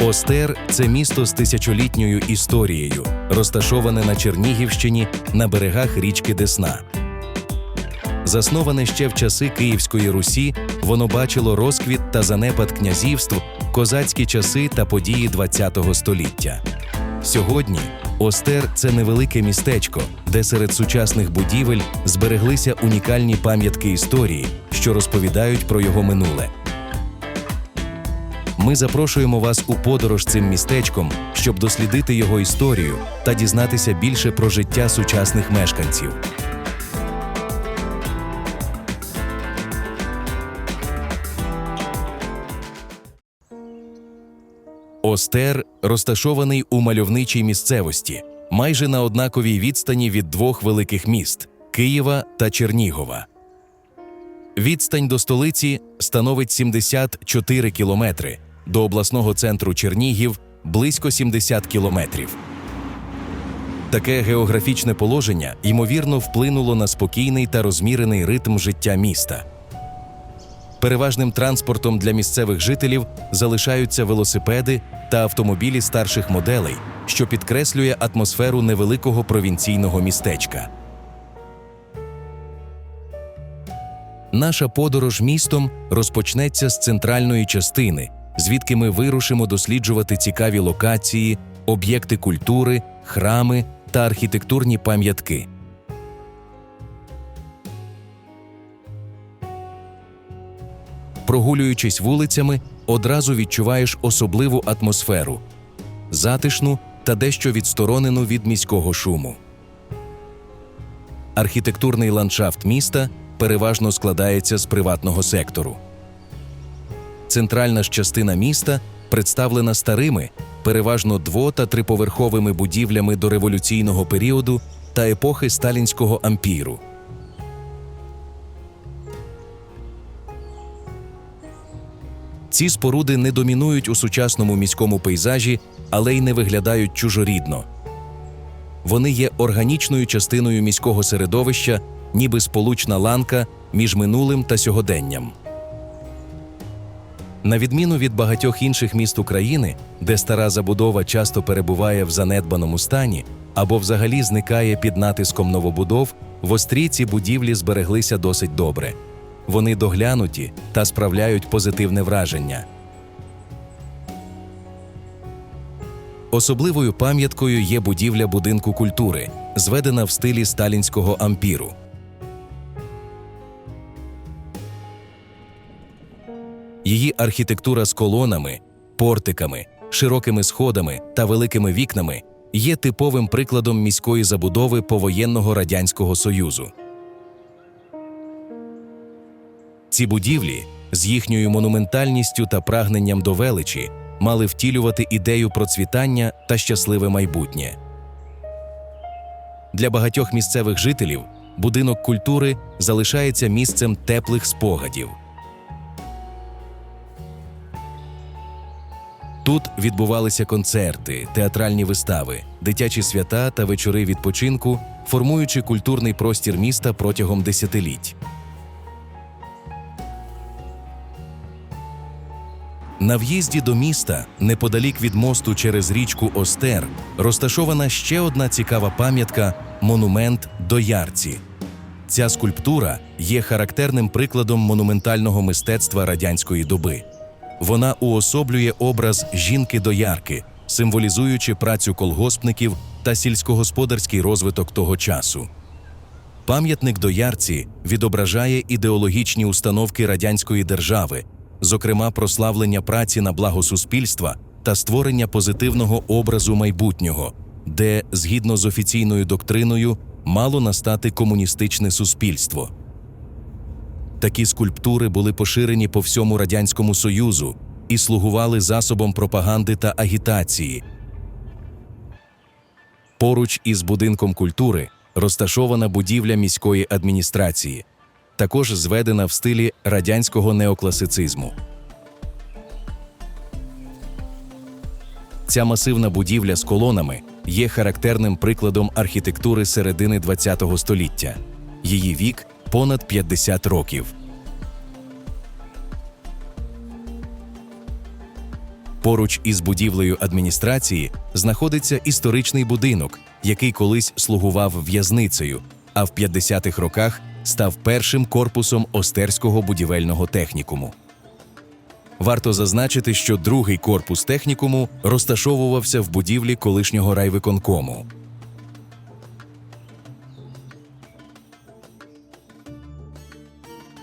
Остер це місто з тисячолітньою історією, розташоване на Чернігівщині на берегах річки Десна. Засноване ще в часи Київської Русі, воно бачило розквіт та занепад князівств, козацькі часи та події ХХ століття. Сьогодні Остер це невелике містечко, де серед сучасних будівель збереглися унікальні пам'ятки історії, що розповідають про його минуле. Ми запрошуємо вас у подорож цим містечком, щоб дослідити його історію та дізнатися більше про життя сучасних мешканців. Остер розташований у мальовничій місцевості, майже на однаковій відстані від двох великих міст Києва та Чернігова. Відстань до столиці становить 74 кілометри, до обласного центру Чернігів близько 70 кілометрів. Таке географічне положення ймовірно вплинуло на спокійний та розмірений ритм життя міста. Переважним транспортом для місцевих жителів залишаються велосипеди та автомобілі старших моделей, що підкреслює атмосферу невеликого провінційного містечка. Наша подорож містом розпочнеться з центральної частини, звідки ми вирушимо досліджувати цікаві локації, об'єкти культури, храми та архітектурні пам'ятки. Прогулюючись вулицями, одразу відчуваєш особливу атмосферу затишну та дещо відсторонену від міського шуму. Архітектурний ландшафт міста переважно складається з приватного сектору. Центральна ж частина міста представлена старими, переважно дво- та триповерховими будівлями до революційного періоду та епохи сталінського ампіру. Ці споруди не домінують у сучасному міському пейзажі, але й не виглядають чужорідно. Вони є органічною частиною міського середовища, ніби сполучна ланка між минулим та сьогоденням. На відміну від багатьох інших міст України, де стара забудова часто перебуває в занедбаному стані або взагалі зникає під натиском новобудов, в Острі ці будівлі збереглися досить добре. Вони доглянуті та справляють позитивне враження. Особливою пам'яткою є будівля будинку культури, зведена в стилі сталінського ампіру. Її архітектура з колонами, портиками, широкими сходами та великими вікнами є типовим прикладом міської забудови повоєнного радянського союзу. Ці будівлі з їхньою монументальністю та прагненням до величі мали втілювати ідею процвітання та щасливе майбутнє. Для багатьох місцевих жителів будинок культури залишається місцем теплих спогадів. Тут відбувалися концерти, театральні вистави, дитячі свята та вечори відпочинку, формуючи культурний простір міста протягом десятиліть. На в'їзді до міста, неподалік від мосту через річку Остер, розташована ще одна цікава пам'ятка монумент Доярці. Ця скульптура є характерним прикладом монументального мистецтва радянської доби. Вона уособлює образ жінки-доярки, символізуючи працю колгоспників та сільськогосподарський розвиток того часу. Пам'ятник доярці відображає ідеологічні установки радянської держави, зокрема прославлення праці на благо суспільства та створення позитивного образу майбутнього, де, згідно з офіційною доктриною, мало настати комуністичне суспільство. Такі скульптури були поширені по всьому радянському союзу і слугували засобом пропаганди та агітації. Поруч із будинком культури розташована будівля міської адміністрації, також зведена в стилі радянського неокласицизму. Ця масивна будівля з колонами є характерним прикладом архітектури середини ХХ століття. Її вік понад 50 років. Поруч із будівлею адміністрації знаходиться історичний будинок, який колись слугував в'язницею, а в 50-х роках став першим корпусом Остерського будівельного технікуму. Варто зазначити, що другий корпус технікуму розташовувався в будівлі колишнього райвиконкому.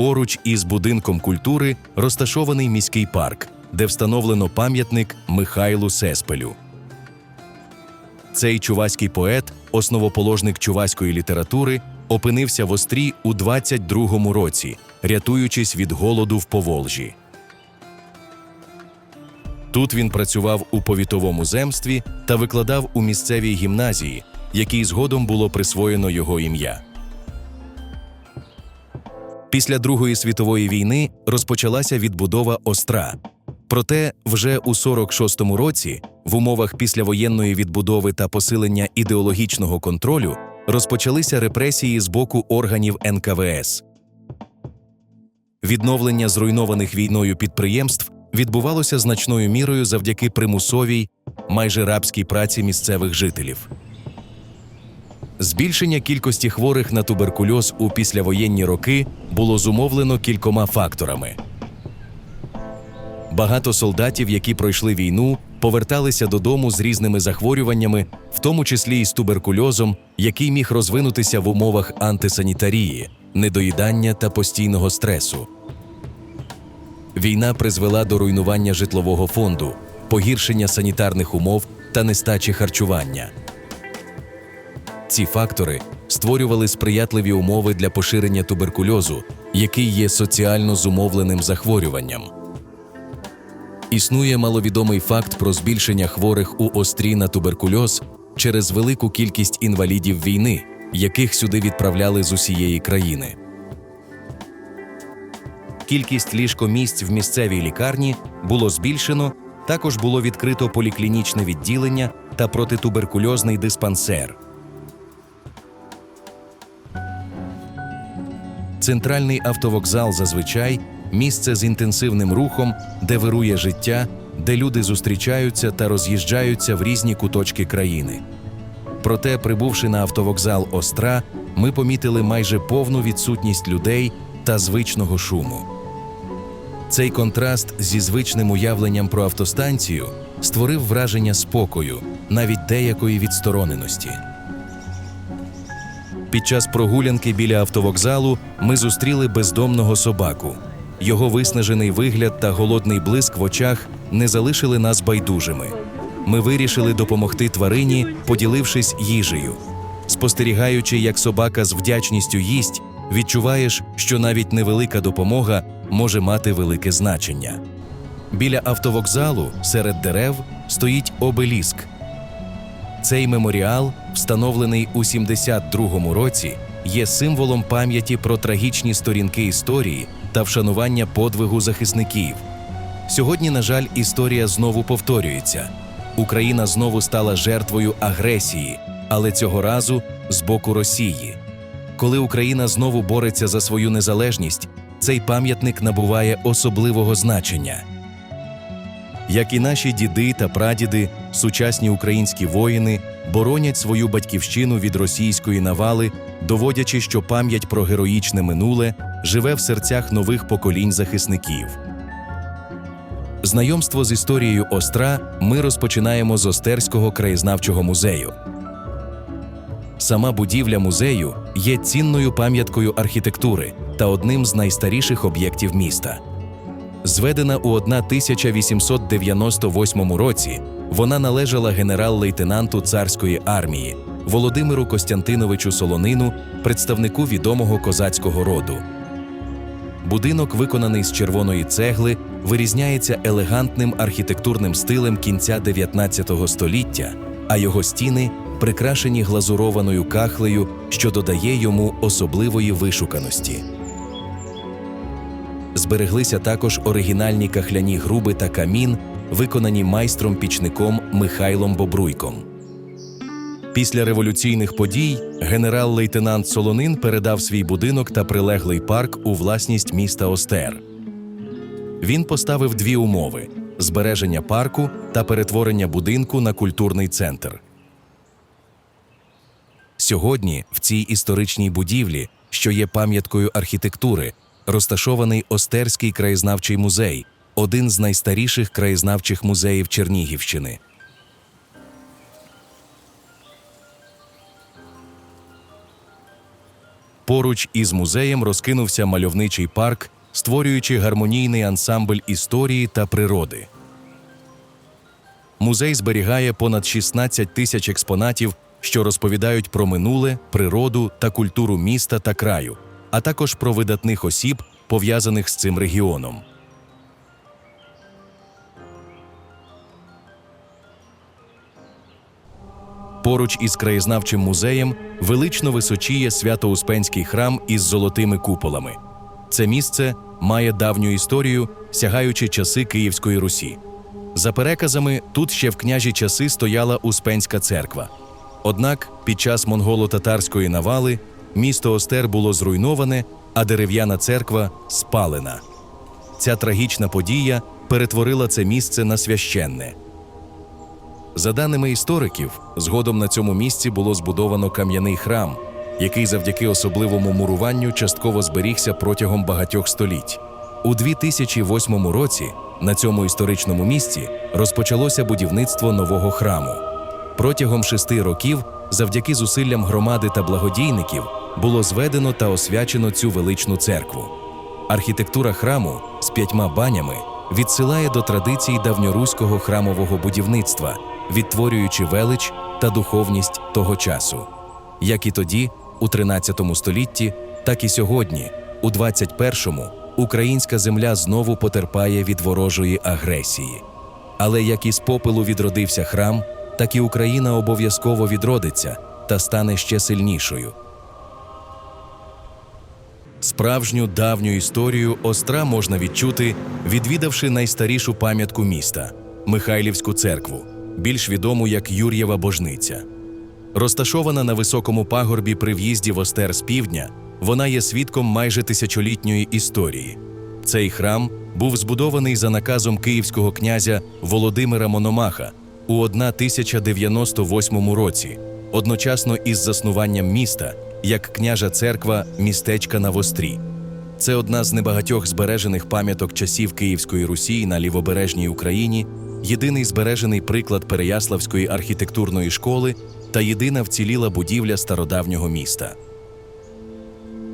Поруч із будинком культури розташований міський парк, де встановлено пам'ятник Михайлу Сеспелю. Цей чуваський поет, основоположник чуваської літератури, опинився в Острі у 22-му році, рятуючись від голоду в Поволжі. Тут він працював у повітовому земстві та викладав у місцевій гімназії, якій згодом було присвоєно його ім'я. Після Другої світової війни розпочалася відбудова Остра. Проте вже у 46-му році, в умовах післявоєнної відбудови та посилення ідеологічного контролю, розпочалися репресії з боку органів НКВС. Відновлення зруйнованих війною підприємств відбувалося значною мірою завдяки примусовій, майже рабській праці місцевих жителів. Збільшення кількості хворих на туберкульоз у післявоєнні роки було зумовлено кількома факторами. Багато солдатів, які пройшли війну, поверталися додому з різними захворюваннями, в тому числі і з туберкульозом, який міг розвинутися в умовах антисанітарії, недоїдання та постійного стресу. Війна призвела до руйнування житлового фонду, погіршення санітарних умов та нестачі харчування. Ці фактори створювали сприятливі умови для поширення туберкульозу, який є соціально зумовленим захворюванням. Існує маловідомий факт про збільшення хворих у острі на туберкульоз через велику кількість інвалідів війни, яких сюди відправляли з усієї країни. Кількість ліжкомісць в місцевій лікарні було збільшено, також було відкрито поліклінічне відділення та протитуберкульозний диспансер. Центральний автовокзал зазвичай місце з інтенсивним рухом, де вирує життя, де люди зустрічаються та роз'їжджаються в різні куточки країни. Проте, прибувши на автовокзал Остра, ми помітили майже повну відсутність людей та звичного шуму. Цей контраст зі звичним уявленням про автостанцію створив враження спокою, навіть деякої відстороненості. Під час прогулянки біля автовокзалу ми зустріли бездомного собаку. Його виснажений вигляд та голодний блиск в очах не залишили нас байдужими. Ми вирішили допомогти тварині, поділившись їжею. Спостерігаючи, як собака з вдячністю їсть, відчуваєш, що навіть невелика допомога може мати велике значення. Біля автовокзалу серед дерев стоїть обеліск, цей меморіал, встановлений у 72-му році, є символом пам'яті про трагічні сторінки історії та вшанування подвигу захисників. Сьогодні, на жаль, історія знову повторюється. Україна знову стала жертвою агресії, але цього разу з боку Росії. Коли Україна знову бореться за свою незалежність, цей пам'ятник набуває особливого значення. Як і наші діди та прадіди, сучасні українські воїни боронять свою батьківщину від російської навали, доводячи, що пам'ять про героїчне минуле живе в серцях нових поколінь захисників. Знайомство з історією Остра ми розпочинаємо з Остерського краєзнавчого музею. Сама будівля музею є цінною пам'яткою архітектури та одним з найстаріших об'єктів міста. Зведена у 1898 році, вона належала генерал-лейтенанту царської армії Володимиру Костянтиновичу Солонину, представнику відомого козацького роду. Будинок, виконаний з червоної цегли, вирізняється елегантним архітектурним стилем кінця 19 століття, а його стіни прикрашені глазурованою кахлею, що додає йому особливої вишуканості. Збереглися також оригінальні кахляні груби та камін, виконані майстром-пічником Михайлом Бобруйком. Після революційних подій генерал-лейтенант Солонин передав свій будинок та прилеглий парк у власність міста Остер. Він поставив дві умови: збереження парку та перетворення будинку на культурний центр. Сьогодні в цій історичній будівлі, що є пам'яткою архітектури, розташований Остерський краєзнавчий музей, один з найстаріших краєзнавчих музеїв Чернігівщини. Поруч із музеєм розкинувся мальовничий парк, створюючи гармонійний ансамбль історії та природи. Музей зберігає понад 16 тисяч експонатів, що розповідають про минуле, природу та культуру міста та краю, а також про видатних осіб, пов'язаних з цим регіоном. Поруч із краєзнавчим музеєм велично височіє Свято-Успенський храм із золотими куполами. Це місце має давню історію, сягаючи часи Київської Русі. За переказами, тут ще в княжі часи стояла Успенська церква. Однак під час монголо-татарської навали місто Остер було зруйноване, а дерев'яна церква спалена. Ця трагічна подія перетворила це місце на священне. За даними істориків, згодом на цьому місці було збудовано кам'яний храм, який завдяки особливому муруванню частково зберігся протягом багатьох століть. У 2008 році на цьому історичному місці розпочалося будівництво нового храму. Протягом шести років, завдяки зусиллям громади та благодійників, було зведено та освячено цю величну церкву. Архітектура храму з п'ятьма банями відсилає до традицій давньоруського храмового будівництва, відтворюючи велич та духовність того часу. Як і тоді, у 13 столітті, так і сьогодні, у 21-му, українська земля знову потерпає від ворожої агресії. Але як із попелу відродився храм, так і Україна обов'язково відродиться та стане ще сильнішою. Справжню давню історію Остра можна відчути, відвідавши найстарішу пам'ятку міста Михайлівську церкву, більш відому як Юр'єва Божниця. Розташована на високому пагорбі при в'їзді в Остер з півдня, вона є свідком майже тисячолітньої історії. Цей храм був збудований за наказом київського князя Володимира Мономаха у 1098 році, одночасно із заснуванням міста як княжа церква містечка на Вострі. Це одна з небагатьох збережених пам'яток часів Київської Русі на лівобережній Україні, єдиний збережений приклад Переяславської архітектурної школи та єдина вціліла будівля стародавнього міста.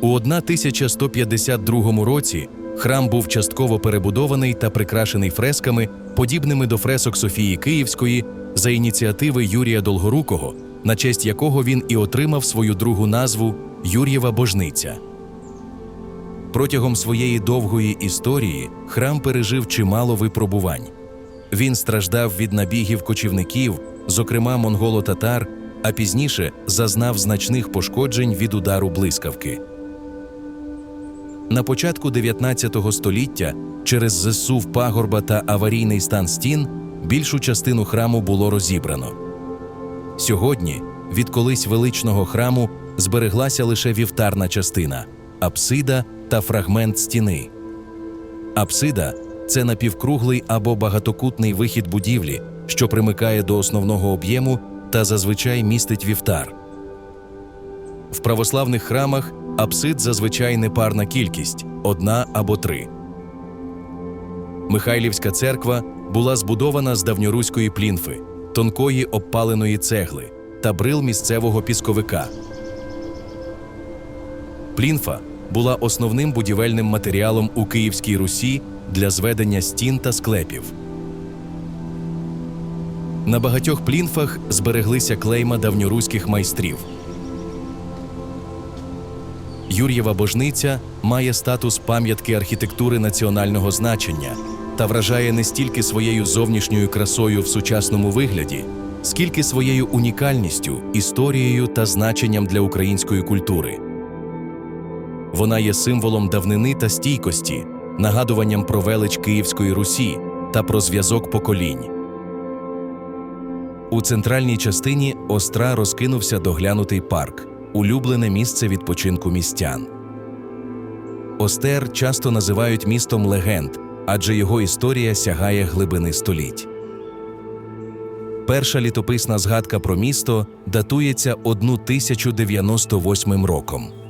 У 1152 році храм був частково перебудований та прикрашений фресками, подібними до фресок Софії Київської, за ініціативи Юрія Долгорукого, на честь якого він і отримав свою другу назву Юр'єва Божниця. Протягом своєї довгої історії храм пережив чимало випробувань. Він страждав від набігів кочівників, зокрема монголо-татар, а пізніше зазнав значних пошкоджень від удару блискавки. На початку 19 століття через зсув пагорба та аварійний стан стін більшу частину храму було розібрано. Сьогодні від колись величного храму збереглася лише вівтарна частина апсида та фрагмент стіни. Апсида це напівкруглий або багатокутний вихід будівлі, що примикає до основного об'єму та зазвичай містить вівтар. В православних храмах апсид зазвичай непарна кількість одна або три. Михайлівська церква була збудована з давньоруської плінфи, тонкої обпаленої цегли та брил місцевого пісковика. Плінфа була основним будівельним матеріалом у Київській Русі для зведення стін та склепів. На багатьох плінфах збереглися клейма давньоруських майстрів. Юр'єва божниця має статус пам'ятки архітектури національного значення та вражає не стільки своєю зовнішньою красою в сучасному вигляді, скільки своєю унікальністю, історією та значенням для української культури. Вона є символом давнини та стійкості, нагадуванням про велич Київської Русі та про зв'язок поколінь. У центральній частині остра розкинувся доглянутий парк, улюблене місце відпочинку містян. Остер часто називають містом легенд, адже його історія сягає глибини століть. Перша літописна згадка про місто датується 1098 роком.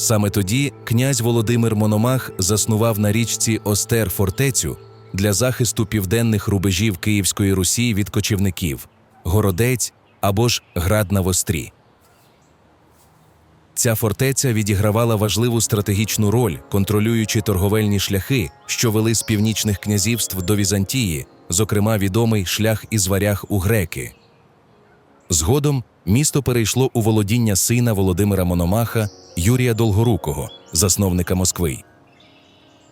Саме тоді князь Володимир Мономах заснував на річці Остер фортецю для захисту південних рубежів Київської Русі від кочівників Городець або ж Град на Вострі. Ця фортеця відігравала важливу стратегічну роль, контролюючи торговельні шляхи, що вели з північних князівств до Візантії, зокрема відомий шлях із варяг у греки. Згодом місто перейшло у володіння сина Володимира Мономаха Юрія Долгорукого, засновника Москви.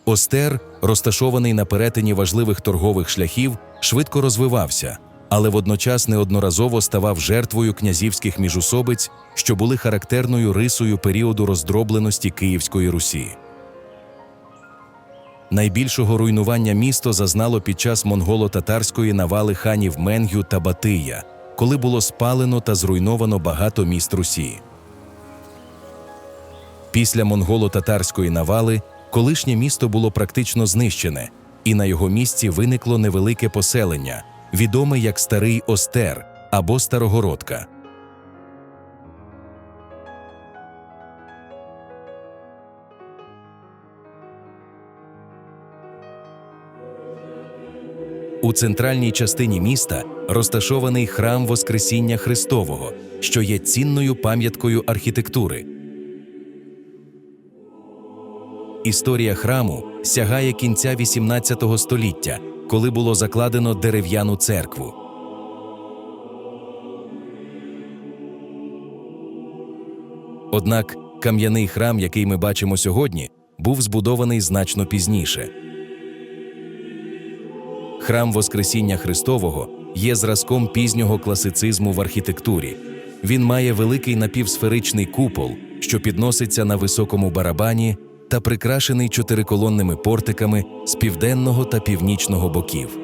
Остер, розташований на перетині важливих торгових шляхів, швидко розвивався, але водночас неодноразово ставав жертвою князівських міжусобиць, що були характерною рисою періоду роздробленості Київської Русі. Найбільшого руйнування місто зазнало під час монголо-татарської навали ханів Менгю та Батия, коли було спалено та зруйновано багато міст Русі. Після монголо-татарської навали колишнє місто було практично знищене, і на його місці виникло невелике поселення, відоме як Старий Остер або Старогородка. У центральній частині міста розташований храм Воскресіння Христового, що є цінною пам'яткою архітектури. Історія храму сягає кінця XVIII століття, коли було закладено дерев'яну церкву. Однак кам'яний храм, який ми бачимо сьогодні, був збудований значно пізніше. Храм Воскресіння Христового є зразком пізнього класицизму в архітектурі. Він має великий напівсферичний купол, що підноситься на високому барабані та прикрашений чотириколонними портиками з південного та північного боків.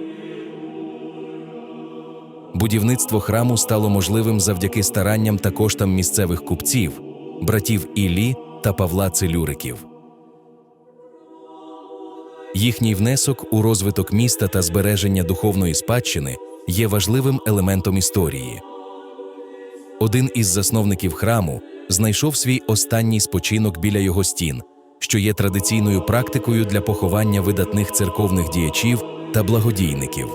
Будівництво храму стало можливим завдяки старанням та коштам місцевих купців, братів Іллі та Павла Целюриків. Їхній внесок у розвиток міста та збереження духовної спадщини є важливим елементом історії. Один із засновників храму знайшов свій останній спочинок біля його стін, що є традиційною практикою для поховання видатних церковних діячів та благодійників.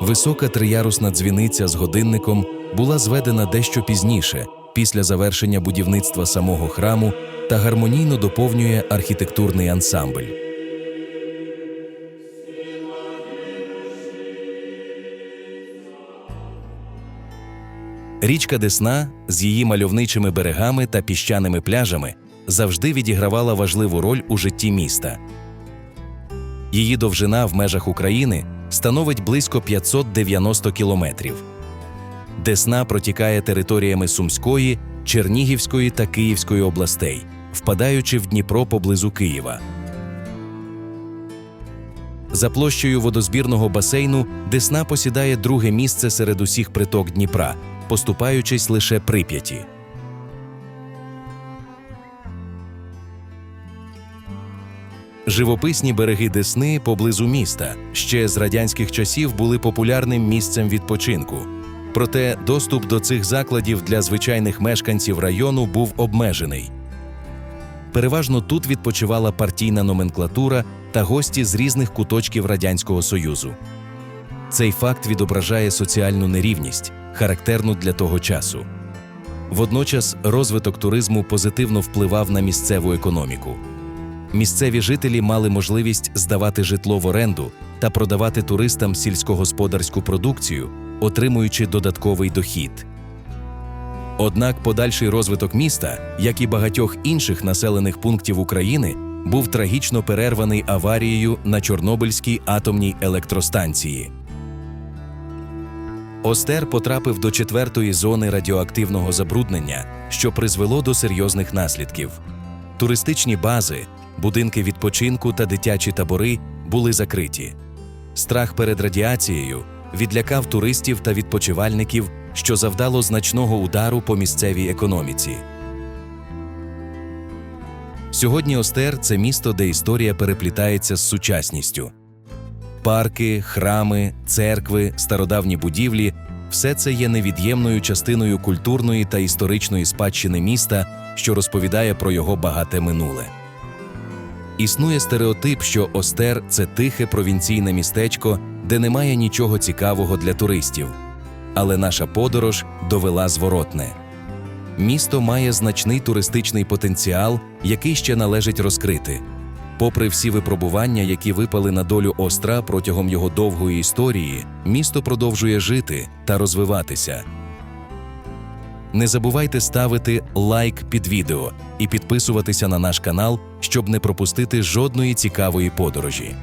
Висока триярусна дзвіниця з годинником була зведена дещо пізніше, після завершення будівництва самого храму та гармонійно доповнює архітектурний ансамбль. Річка Десна з її мальовничими берегами та піщаними пляжами завжди відігравала важливу роль у житті міста. Її довжина в межах України становить близько 590 кілометрів. Десна протікає територіями Сумської, Чернігівської та Київської областей, впадаючи в Дніпро поблизу Києва. За площею водозбірного басейну Десна посідає друге місце серед усіх приток Дніпра, поступаючись лише Прип'яті. Живописні береги Десни поблизу міста ще з радянських часів були популярним місцем відпочинку. Проте доступ до цих закладів для звичайних мешканців району був обмежений. Переважно тут відпочивала партійна номенклатура та гості з різних куточків Радянського Союзу. Цей факт відображає соціальну нерівність, характерну для того часу. Водночас розвиток туризму позитивно впливав на місцеву економіку. Місцеві жителі мали можливість здавати житло в оренду та продавати туристам сільськогосподарську продукцію, отримуючи додатковий дохід. Однак подальший розвиток міста, як і багатьох інших населених пунктів України, був трагічно перерваний аварією на Чорнобильській атомній електростанції. Остер потрапив до четвертої зони радіоактивного забруднення, що призвело до серйозних наслідків. Туристичні бази, будинки відпочинку та дитячі табори були закриті. Страх перед радіацією відлякав туристів та відпочивальників, що завдало значного удару по місцевій економіці. Сьогодні Остер це місто, де історія переплітається з сучасністю. Парки, храми, церкви, стародавні будівлі все це є невід'ємною частиною культурної та історичної спадщини міста, що розповідає про його багате минуле. Існує стереотип, що Остер це тихе провінційне містечко, де немає нічого цікавого для туристів. Але наша подорож довела зворотне. Місто має значний туристичний потенціал, який ще належить розкрити. Попри всі випробування, які випали на долю Остра протягом його довгої історії, місто продовжує жити та розвиватися. Не забувайте ставити лайк під відео і підписуватися на наш канал, щоб не пропустити жодної цікавої подорожі.